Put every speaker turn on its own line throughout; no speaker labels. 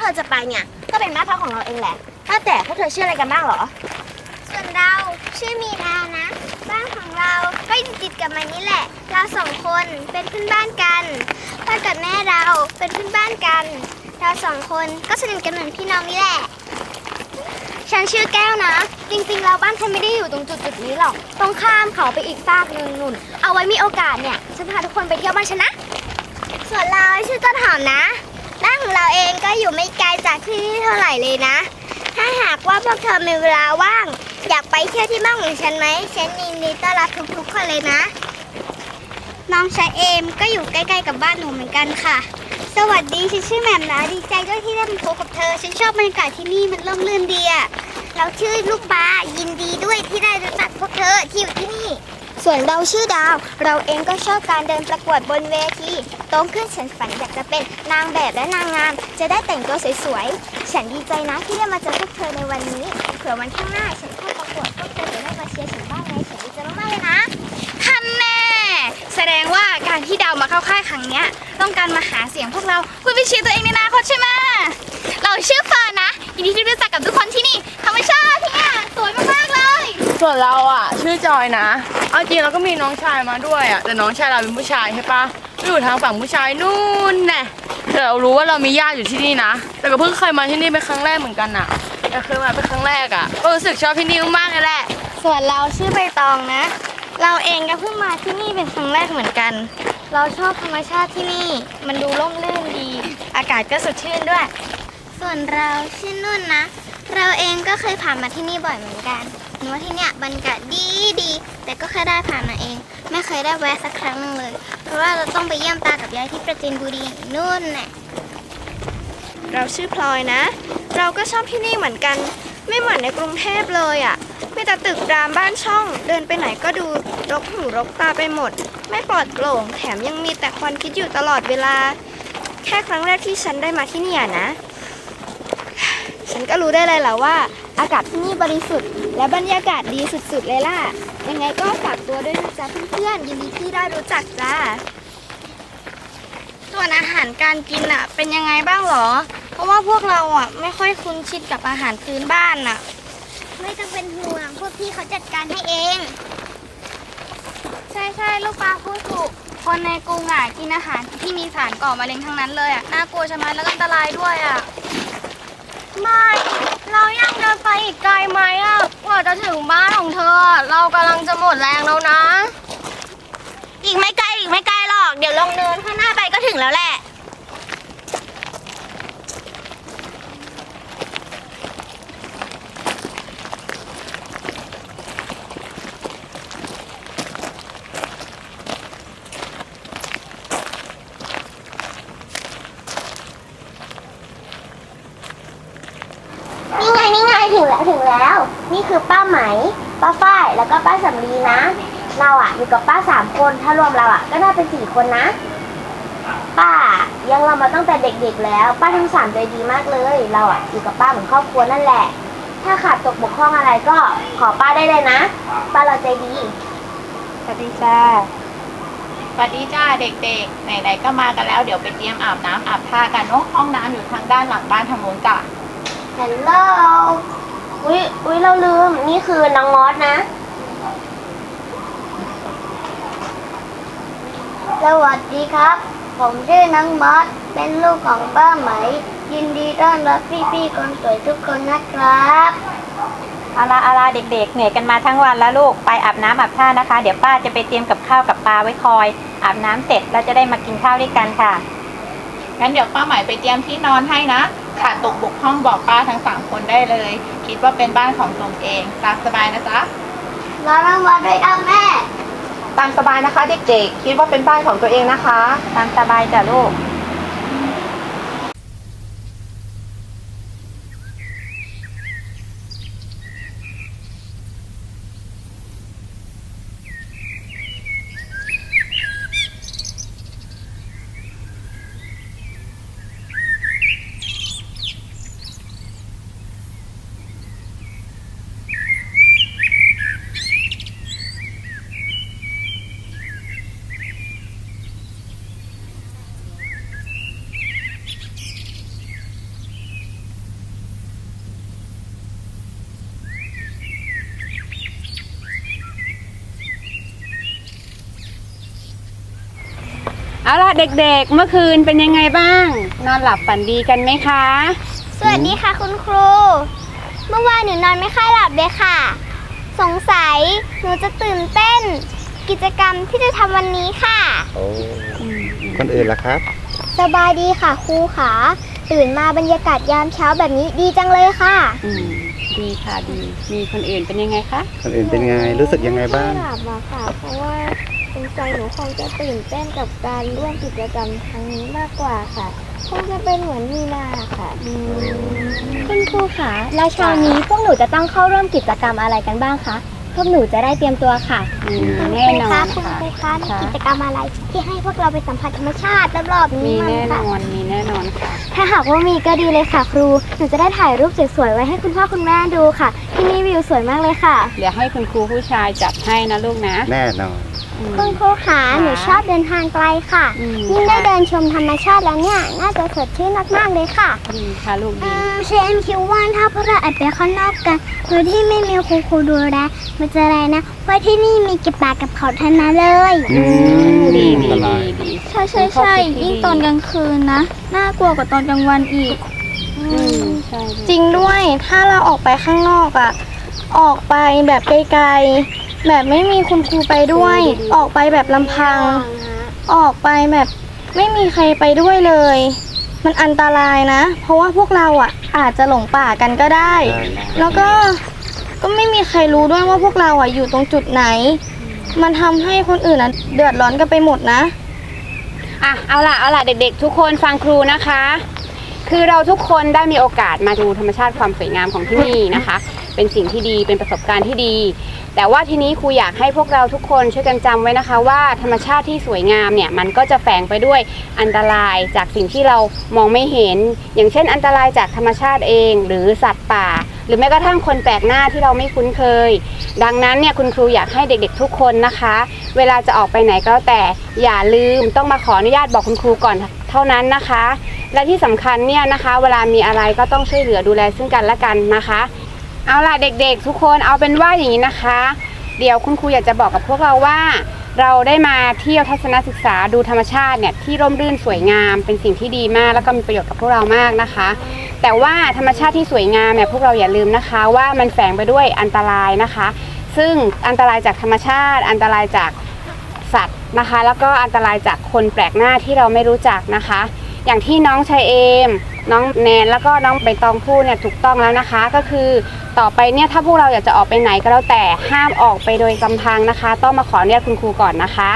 เธอจะไปเนี่ย ก็เป็นบ้านพักของเราเองแหละถ้าแต่พวกเธอชื่ออะไรกันบ้างเหรอ
ส่วนเราชื่อมีนานะ บ้านของเราก็อยู่ติดกับมันนี่แหละ เราสองคนเป็นเพื่อนบ้านกันพ่อกับแม่เราเป็นเพื่อนบ้านกัน เราสองคนก็สนิทกันเหมือนพี่น้องนี่แหละ
ฉันชื่อแก้วนะ จริงๆ เราบ้านฉันไม่ได้อยู่ตรงจุดจุดๆนี้หรอกต้องข้ามเขาไปอีกฟากหนึ่งนุ่น เอาไว้มีโอกาสเนี่ย ฉันพาทุกคนไปเที่ยวบ้านฉันนะ
ส่วนเราชื่อต้นหอมนะ บ้านของเราเองก็อยู่ไม่ไกลจากที่นี่เท่าไหร่เลยนะ ถ้าหากว่าพวกเธอมีเวลาว่าง อยากไปเที่ยวที่บ้านของฉันไหมฉันยินดีต้อนรับทุกๆคนเลยนะ น้องชายเอมก็อยู่ใกล้ๆกับบ้านหนูเหมือนกันค่ะ สวัสดีฉันชื่อแหม่มนะดีใจด้วยที่ได้มาพบกับเธอ ฉันชอบบรรยากาศที่นี่มันร่มรื่นดีอะเราชื่อลูกปลายินดีด้วยที่ได้รู้จักพวกเธอที่อยู่ที่นี่ ส่วนเราชื่อดาว เราเองก็ชอบการเดินประกวดบนเวทีโตขึ้นฉันฝันอยากจะเป็นนางแบบและนางงาม จะได้แต่งตัวสวยๆ ฉันดีใจนะที่ได้มาเจอพวกเธอในวันนี้ เผื่อวันข้างหน้าฉันเข้าประกวดพวกเธอจะได้มาเชียร์ฉันบ้างไงฉันดีใจมากๆเลยนะ
ท่านแน่ แสดงว่าการที่ดาวมาเข้าค่ายครั้งเนี้ยต้องการมาหาเสียงพวกเราเพื่อไปเชียร์ตัวเองในอนาคตใช่ไหมเราชื่อเฟิร์นนะยินดีที่รู้จักกับทุกคนที่ ส่ว
นเราอะ ชื่อจอยนะ เอาจริงเราก็มีน้องชายมาด้วยอะ แต่น้องชายเราเป็นผู้ชายใช่ปะอยู่ทางฝั่งผู้ชายนู่นแน่แต่เรารู้ว่าเรามีญาติอยู่ที่นี่นะ แต่ก็เพิ่งเคยมาที่นี่เป็นครั้งแรกเหมือนกันอะ แต่เคยมาเป็นครั้งแรกอะ ก็รู้สึกชอบที่นี่มากๆเลยแหละ
ส่วนเราชื่อใบตองนะ เราเองก็เพิ่งมาที่นี่เป็นครั้งแรกเหมือนกัน เราชอบธรรมชาติที่นี่ มันดูร่มรื่นดี อากาศก็สดชื่นด้วย
ส่วนเราชื่อนุ่นนะ เราเองก็เคยผ่านมาที่นี่บ่อยเหมือนกัน หนูว่าที่เนี่ยบรรยากาศดีดีแต่ก็แค่ได้ผ่านมาเอง ไม่เคยได้แวะสักครั้งหนึงเลย เพราะว่าเราต้องไปเยี่ยมตากับยายที่ประจินบุรีนู่นน่ะ
เราชื่อพลอยนะ เราก็ชอบที่นี่เหมือนกัน ไม่เหมือนในกรุงเทพเลยอะ่ะมีแต่ตึกรามบ้านช่อง เดินไปไหนก็ดูรกหูรกตาไปหมด ไม่ปลอดโปร่งแถมยังมีแต่ควันพิษอยู่ตลอดเวลา แค่ครั้งแรกที่ฉันได้มาที่นี่นะ ฉันก็รู้ได้เลยแหละว่า อากาศที่นี่บริสุทธิ์ และบรรยากาศดีสุดๆเลยล่ะ ยังไงก็ฝากตัวด้วยนะจ๊ะเพื่อนๆยินดีที่ได้รู้จักจ้าส่วนอาหารการกินอะ เป็นยังไงบ้างหรอ เพราะว่าพวกเราอะไม่ค่อยคุ้นชินกับอาหารพื้นบ้านอะ
ไม่ต้องเป็นห่วงพวกพี่เขาจัดการให้เอง
ใช่ใช่ลูกปลาพูดถูกคนในกรุงอะกินอาหารที่มีสารก่อมะเร็งทั้งนั้นเลยอะน่ากลัวใช่ไหมแล้วก็อันตรายด้วยอะ ไม่เรายังเดินไปอีกไกลไหมอะกว่าจะถึงบ้านของเธอ เรากำลังจะหมดแรงแล้วนะ
อีกไม่ไกลอีกไม่ไกลหรอก เดี๋ยวลงเนินข้างหน้าไปก็ถึงแล้วแหละ นี่ไงนี่ไงถึงแล้วถึงแล้ว นี่คือป้าไหม ป้าฝ้าย แล้วก็ป้าสำลีนะ เราอะอยู่กับป้าสามคน ถ้ารวมเราอะก็น่าเป็นสี่คนนะ ป้าเลี้ยังเรามาตั้งแต่เด็กๆแล้ว ป้าทั้งสามใจดีมากเลย เราอะอยู่กับป้าเหมือนครอบครัวนั่นแหละ ถ้าขาดตกบกพร่องอะไรก็ขอป้าได้เลยนะ ป้าเราใจดี
สวัสดีจ้า
สวัสดีจ้าเด็กๆ ไหนๆ ก็มากันแล้ว เดี๋ยวไปเตรียมอาบน้ำอาบท่ากันเนอะห้องน้ำอยู่ทางด้านหลังบ้านทางโน้นจ้ะ
ฮัลโหล อุ้ยอุ้ยเราลืม นี่คือน้องมอสนะสวัสดีครับ ผมชื่อน้องมอส เป็นลูกของป้าไหม ยินดีต้อนรับพี่ๆคนสวยทุกคนนะครับ
เอาละเอาละเด็กๆ เหนื่อยกันมาทั้งวันแล้วลูก ไปอาบน้ำอาบท่านะคะ เดี๋ยวป้าจะไปเตรียมกับข้าวกับปลาไว้คอย อาบน้ำเสร็จเราจะได้มากินข้าวด้วยกันค่ะ
งั้นเดี๋ยวป้าใหม่ไปเตรียมที่นอนให้นะ ขาดตกบกพร่องบอกป้าทั้งสามคนได้เลย คิดว่าเป็นบ้านของตนเองตามสบายนะจ๊ะ
รอน้องมอสด้วยครับแม่
ตามสบายนะคะเด็กๆ คิดว่าเป็นบ้านของตัวเองนะคะ
ตามสบายจ้ะลูก
เอาล่ะเด็กๆ เมื่อคืนเป็นยังไงบ้าง นอนหลับฝันดีกันไหมคะ
สวัสดีค่ะคุณครู เมื่อวานหนูนอนไม่ค่อยหลับเลยค่ะ สงสัยหนูจะตื่นเต้น กิจกรรมที่จะทำวันนี้ค่ะ
โอ้คนอื่นล่ะครับ
สบายดีค่ะครูขาตื่นมาบรรยากาศยามเช้าแบบนี้ดีจังเลยค่ะ
อืมดีค่ะดี มีคนอื่นเป็นยังไงคะ
คนอื่นเป็นไงรู้สึกยังไงบ้าง
ม่ค่อยหลับอะค่ะ เพราะว่า สงสัยหนูคงจะตื่นเต้นกับการร่วมกิจกรรมครั้งนี้มากกว่าค่ะ คงจะเป็นเหมือนมีนาค่ะ คุณครูคะแล้วเช้านี้พวกหนูจะต้องเข้าร่วมกิจกรรมอะไรกันบ้างคะ พวกหนูจะได้เตรียมตัวค่ะ
อืมแน่นอน
คุณ
ค่ะ
ครูคะมี
ค่ะ
กิจกรรมอะไรที่ให้พวกเราไปสัมผัสธรรมชาติรอบๆ
มี
นี้มั้
แน่
ง
น
คะ
อน มีแน่นอนค่ะ
ถ้าหากว่ามีก็ดีเลยค่ะ ครู หนูจะได้ถ่ายรูปสวยๆไว้ให้คุณพ่อคุณแม่ดูค่ะ ที่นี่วิวสวยมากเลยค่ะ
เดี๋ยวให้คุณครูผู้ชายจัดให้นะลูกนะ
แน่นอน
อืม
คุณครูขาหนูชอบเดินทางไกลค่ะ
อืม
ยิ่งได้
ค่ะ
เดินชมธรรมชาติแล้วเนี่ย น่าจะสดชื่นมากๆเลยค่ะ
ดีค่ะลูกดี
เชนคิดว่าถ้าพวกเราแอบไปข้างนอกกันโดยที่ไม่มีครูครูดูแลมันจะอะไรนะเพราะที่นี่มีเก็บปลากับเขาทั้งนั้นเลย
อืม
ดี
อัน
ดี
ตราย
ดีดี
ใช่ใช่ใช่ยิ่งตอนกลางคืนนะ น่ากลัวกว่าตอนกลางวันอีก
อืมใช่ลูก
จริงด้วยถ้าเราออกไปข้างนอกอะออกไปแบบไกลๆ แบบไม่มีคุณครูไปด้วย ออกไปแบบลำพัง ออกไปแบบไม่มีใครไปด้วยเลย มันอันตรายนะ เพราะว่าพวกเราอะอาจจะหลงป่ากันก็ได้
ได้
แล้วก็ก็ไม่มีใครรู้ด้วยว่าพวกเราอะอยู่ตรงจุดไหน มันทำให้คนอื่นอะเดือดร้อนกันไปหมดนะ
อะเอาล่ะเอาล่ะเด็กๆ ทุกคนฟังครูนะคะ คือเราทุกคนได้มีโอกาสมาดูธรรมชาติความสวยงามของที่นี่นะคะ เป็นสิ่งที่ดีเป็นประสบการณ์ที่ดี แต่ว่าทีนี้ครูอยากให้พวกเราทุกคนช่วยกันจำไว้นะคะ ว่าธรรมชาติที่สวยงามเนี่ยมันก็จะแฝงไปด้วยอันตรายจากสิ่งที่เรามองไม่เห็น อย่างเช่น อันตรายจากธรรมชาติเอง หรือสัตว์ป่า หรือแม้กระทั่งคนแปลกหน้าที่เราไม่คุ้นเคย ดังนั้นเนี่ยคุณครูอยากให้เด็กๆทุกคนนะคะ เวลาจะออกไปไหนก็แล้วแต่อย่าลืมต้องมาขออนุญาตบอกคุณครูก่อนเท่านั้นนะคะ และที่สำคัญเนี่ยนะคะ เวลามีอะไรก็ต้องช่วยเหลือดูแลซึ่งกันและกันนะคะ เอาล่ะเด็กๆ ทุกคนเอาเป็นว่าอย่างนี้นะคะ เดี๋ยวคุณครูอยากจะบอกกับพวกเราว่า เราได้มาเที่ยวทัศนศึกษาดูธรรมชาติเนี่ยที่ร่มรื่นสวยงามเป็นสิ่งที่ดีมาก แล้วก็มีประโยชน์กับพวกเรามากนะคะ แต่ว่าธรรมชาติที่สวยงามเนี่ยพวกเราอย่าลืมนะคะ ว่ามันแฝงไปด้วยอันตรายนะคะ ซึ่งอันตรายจากธรรมชาติ อันตรายจากสัตว์นะคะ แล้วก็อันตรายจากคนแปลกหน้าที่เราไม่รู้จักนะคะ อย่างที่น้องชายเอม น้องแนนแล้วก็น้องใบตองพูดเนี่ยถูกต้องแล้วนะคะ ก็คือต่อไปเนี่ยถ้าพวกเราอยากจะออกไปไหนก็แล้วแต่ห้ามออกไปโดยลำพังนะคะ ต้องมาขออนุญาตคุณครูก่อนนะคะ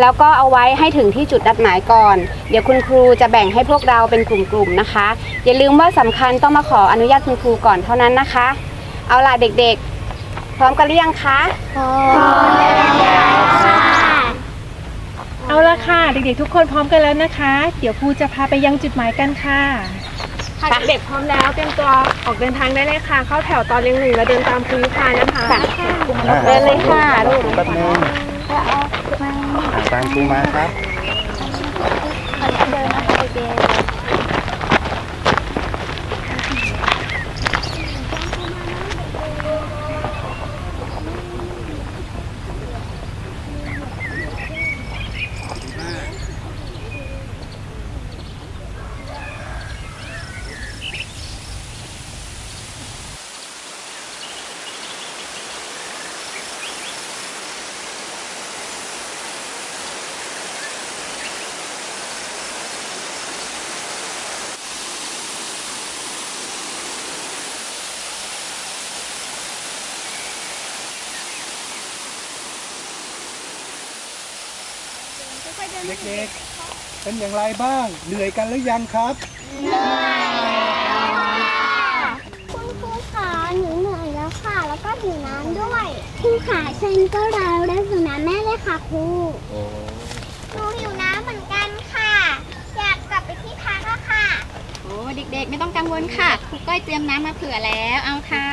แล้วก็เอาไว้ให้ถึงที่จุดนัดหมายก่อน เดี๋ยวคุณครูจะแบ่งให้พวกเราเป็นกลุ่มๆนะคะ อย่าลืมว่าสำคัญต้องมาขออนุญาตคุณครูก่อนเท่านั้นนะคะ เอาล่ะเด็กๆ พร้อมกันหรือยังคะ
เอาละค่ะ เด็กๆทุกคนพร้อมกันแล้วนะคะ เดี๋ยวครูจะพาไปยังจุดหมายกันค่ะ
ค่ะเด็กๆพร้อมแล้วเตรียมตัวออกเดินทางได้เลยค่ะ เข้าแถวตอนเรียงหนึ่งแล้วเดินตามครูยุพานะคะ
อ่า
เดินเลยค่ะลูก
แป๊บนึงตามครูมาครับ
เด็ก ๆ เป็นอย่างไรบ้าง เหนื่อยกันหรือยังครับ
คุณครูขาหนูเหนื่อยแล้วค่ะ แล้วก็หิวน้ำด้วยครูขาฉันก็ราวได้หิวน้ำแม่เลยค่ะครู
โอ้
หนูหิวน้ำเหมือนกันค่ะ อยากกลับไปที่พักแล้วค่ะ
โอ้เด็กๆ ไม่ต้องกังวลค่ะ ครูก้อยเตรียมน้ำมาเผื่อแล้ว เอาค่ะ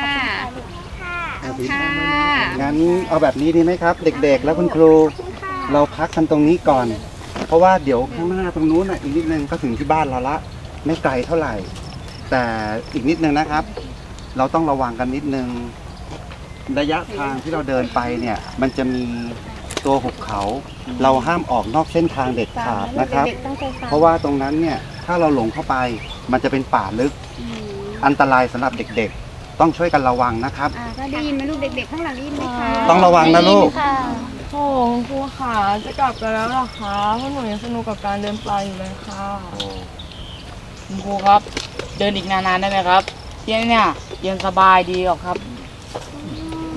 ค่ะ
เอาค่ะ
งั้นเอาแบบนี้ดีไหมครับ เด็กๆ แล้วคุณครู เราพักกันตรงนี้ก่อน เพราะว่าเดี๋ยวข้างหน้าตรงนู้นน่ะอีกนิดนึงก็ถึงที่บ้านเราละ ไม่ไกลเท่าไหร่ แต่อีกนิดนึงนะครับ เราต้องระวังกันนิดนึง ระยะทางที่เราเดินไปเนี่ย มันจะมีตัวหุบเขา เราห้ามออกนอกเส้นทางเด็ดขาดนะครับ
เด็กๆตั้งใจฟัง
เพราะว่าตรงนั้นเนี่ยถ้าเราหลงเข้าไป มันจะเป็นป่าลึกอันตรายสำหรับเด็กๆ ต้องช่วยกันระวังนะครับ
อ่าก็ได้ยินไหมลูกเด็กๆข้างหลังได้ยินไหมคะ
ต้องระวังนะลูก
โอ้คุณครูค่ะจะกลับกันแล้วเหรอคะเพราะหนูยังสนุกกับการเดินป่าอยู่เลยค่ะ
คุณครูครับ เดินอีกนานๆได้ไหมครับที่นี่เนี่ยเย็นสบายดีหรอกครับ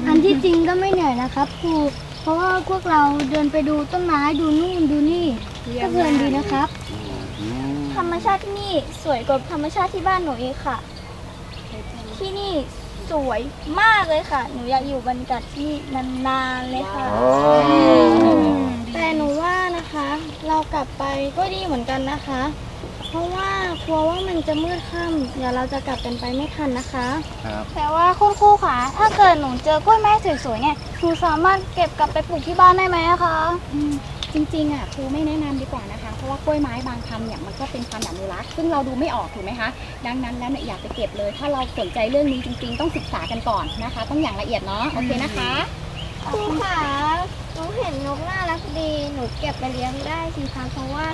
อันที่จริงก็ไม่เหนื่อยนะครับครู เพราะว่าพวกเราเดินไปดูต้นไม้ดูนู่นดูนี่ก็เพลินดีนะครับ ธรรมชาติที่นี่สวยกว่าธรรมชาติที่บ้านหนูอีกค่ะ ที่นี่ส วยมากเลยค่ะ หนูอยากอยู่บรรยากาศที่นี่นานๆเลยค่ะ แต่หนูว่านะคะ เรากลับไปก็ดีเหมือนกันนะคะ เพราะว่ากลัวว่ามันจะมืดค่ำเดี๋ยวเราจะกลับกันไปไม่ทันนะคะ
ครับ
แต่ว่าคุณครูคะถ้าเกิดหนูเจอกล้วยไม้สวยๆเนี่ยหนูสามารถเก็บกลับไปปลูกที่บ้านได้ไหมอะคะ
จริงๆอะครูไม่แนะนำดีกว่านะคะเพ ราะว่ากล้วยไม้บางคำเนี่ยมันก็เป็นพันธุ์อนุรักษ์ซึ่งเราดูไม่ออกถูกไหมคะดังนั้นแล้วเนี่ยอย่าไปเก็บเลย ถ้าเราสนใจเรื่องนี้จริง ๆ ต้องศึกษากันก่อนนะคะ ต้องอย่างละเอียดเนาะโอเคนะคะ
ครูคะหนูเห็นนกน่ารักดีหนูเก็บไปเลี้ยงได้สิคะเพราะว่า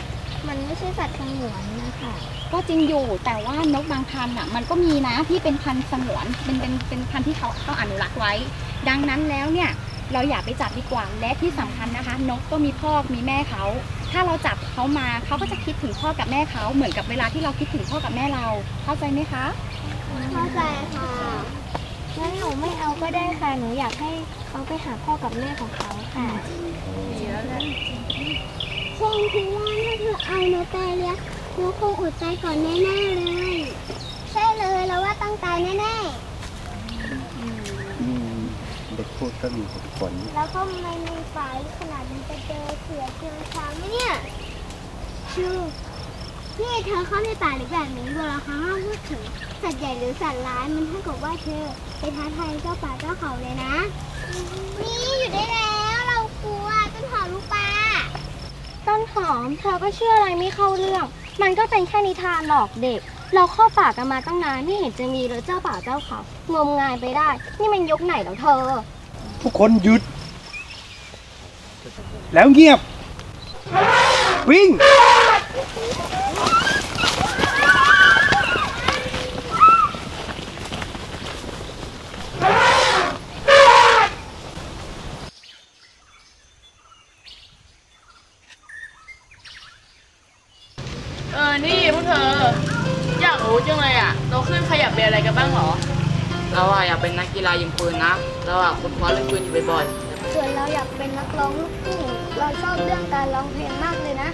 มันไม่ใช่สัตว์สงวนนะคะ
ก็จริงอยู่แต่ว่านกบางพันธุ์อะมันก็มีนะที่เป็นพันธุ์สงวนเป็นเป็นเป็นพันธุ์ที่เขาเขาอนุรักษ์ไว้ ดังนั้นแล้วเนี่ย เราอย่าไปจับดีกว่า และที่สำคัญนะคะ นกก็มีพ่อมีแม่เขา ถ้าเราจับเขามาเขาก็จะคิดถึงพ่อกับแม่เขาเหมือนกับเวลาที่เราคิดถึงพ่อกับแม่เรา เข้าใจไหมคะ
เข้าใจค่ะงั้นหนูไม่เอาก็ได้ค่ะ หนูอยากให้เขาไปหาพ่อกับแม่ของเขาค่ะคงคิดว่าถ้าเธอเอานกไปเลี้ยงนกคงอดใจก่อนแน่ๆเลย ใช่เลยแล้วว่าต้องตายแน่
อืมเด็กพูดก็มีเหตุผล
ๆแล้วก็ไม่มีฝ่ายขนาดนี้จะเจอเสือเจอช้างไหมเนี่ยชูนี่เธอเข้าในป่าหรือแบบนี้เวลาเขาห้ามพูดถึงสัตว์ใหญ่หรือสัตว์ร้ายมันเท่ากับว่าเธอไปท้าทายเจ้าป่าเจ้าเขาเลยนะ นี่อยู่ได้แล้วเรากลัวต้นหอมลูกปลาต้นหอมเธอก็เชื่ออะไรไม่เข้าเรื่อง มันก็เป็นแค่นิทานหลอกเด็ก เราเข้าป่ากันมาตั้งนานไม่เห็นจะมีเลยเจ้าป่าเจ้าเขางมงายไปได้ นี่มันยกไหนแล้วเธอ
ทุกคนหยุด แล้วเงียบ วิ่ง
เออ นี่พวกเธอ อยากรู้จังเลยอะโตขึ้นใครอยาก เป็นอะไรกันบ้างเหรอ
เราอะอยากเป็นนักกีฬายิงปืนนะเราอะคนคว้าเล่นปืนอยู่บ่อยๆ
ส่วนเราอยากเป็นนักร้องลูกทุ่งเราชอบเรื่องการร้องเพลงมากเลยนะ